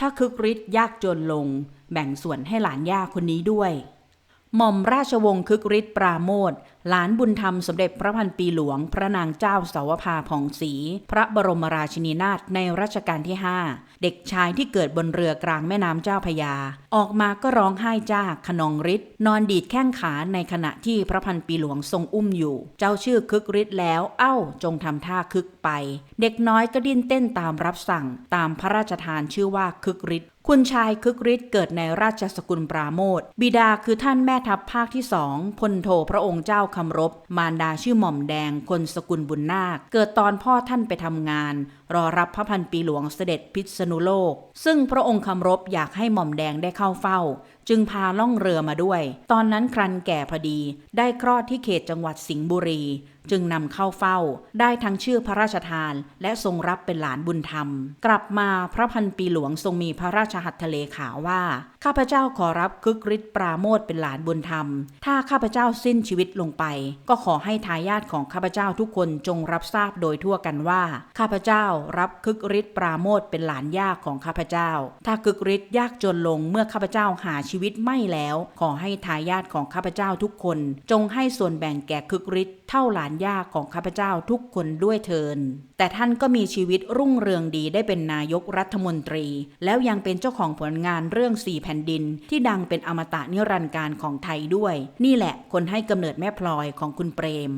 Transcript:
ถ้าคึกฤทธิ์ยากจนลง แบ่งส่วนให้หลานย่าคนนี้ด้วย หม่อมราชวงศ์คึกฤทธิ์ปราโมทหลานบุญธรรมสมเด็จพระพันปีหลวง พระนางเจ้าสาวภาผ่องศรีพระบรมราชินีนาถในรัชกาลที่ 5 เด็กชายที่เกิดบนเรือกลางแม่น้ำเจ้าพยา ออกมาก็ร้องไห้จ้าขนองฤทธิ์นอนดีดแข้งขาในขณะที่พระพันปีหลวงทรงอุ้มอยู่ เจ้าชื่อคึกฤทธิ์แล้ว เอ้า จงทำท่าคึกไป เด็กน้อยก็ดิ้นเต้นตามรับสั่ง ตามพระราชทานชื่อว่าคึกฤทธิ์ คุณชายคึกฤทธิ์เกิดในราชสกุลปราโมทบิดาคือท่านแม่ทัพภาคที่สองพลโทพระองค์เจ้าคำรบ มารดาชื่อหม่อมแดง คนสกุลบุญนาค เกิดตอนพ่อท่านไปทำงาน รอรับพระพันปีหลวงเสด็จพิษณุโลก ซึ่งพระองค์คำรบอยากให้หม่อมแดงได้เข้าเฝ้า จึงพาล่องเรือมาด้วย ตอนนั้นครันแก่พอดี ได้คลอดที่เขตจังหวัดสิงห์บุรีจึงนำเข้าเฝ้า ได้ทั้งชื่อพระราชทาน และทรงรับเป็นหลานบุญธรรม กลับมาพระพันปีหลวงทรงมีพระราชหัตถเลขาว่า ข้าพเจ้าขอรับคึกฤทธิ์ปราโมทเป็นหลานบุญธรรม ถ้าข้าพเจ้าสิ้นชีวิตลงไป ก็ขอให้ทายาทของข้าพเจ้าทุกคนจงรับทราบโดยทั่วกันว่า ข้าพเจ้ารับคึกฤทธิ์ปราโมทเป็นหลานยากของข้าพเจ้า ถ้าคึกฤทธิ์ยากจนลงเมื่อข้าพเจ้าหาชีวิตไม่แล้ว ขอให้ทายาทของข้าพเจ้าทุกคน จงให้ส่วนแบ่งแก่คึกฤทธิ์เท่าหลานยากของข้าพเจ้าทุกคนด้วยเทิน แต่ท่านก็มีชีวิตรุ่งเรืองดีได้เป็นนายกรัฐมนตรี แล้วยังเป็นเจ้าของผลงานเรื่องสี่แผ่นดิน ที่ดังเป็นอมตะนิรันดร์การของไทยด้วย นี่แหละคนให้กำเนิดแม่พลอยของคุณเปรม